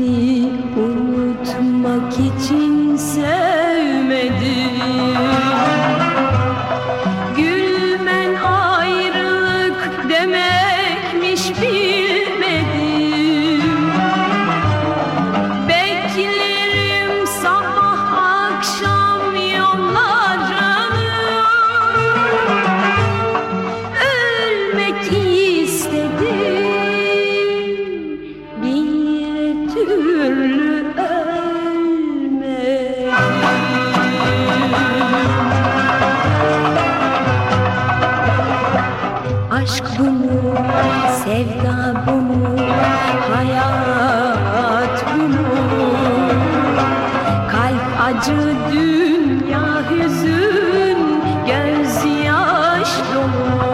Seni unutmak için sevmedim. Gülmen ayrılık demekmiş bilmedim Aşk bu sevda bu hayat bu? Kalp acı, dünya hüzün, gözyaş dolu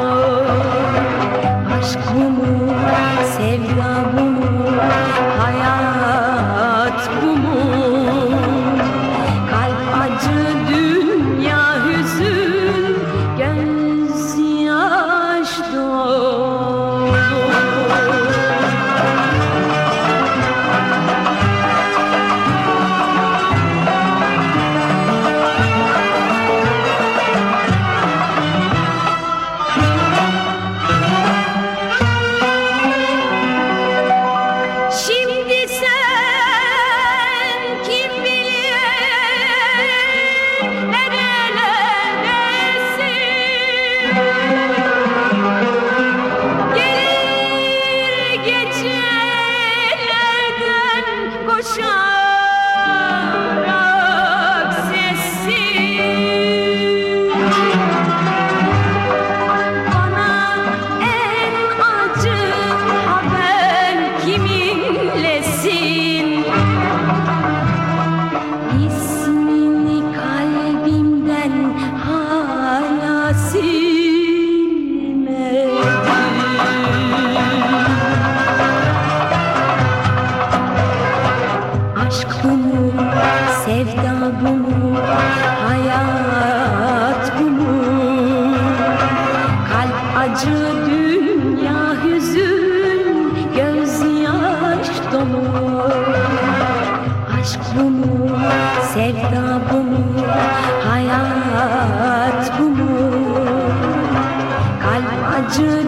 sevda bu mu, hayat bu mu? Kalp acı, dünya hüzün, gözyaş dolu. Aşk bu mu, sevda bu mu, hayat bu mu? Kalp acı,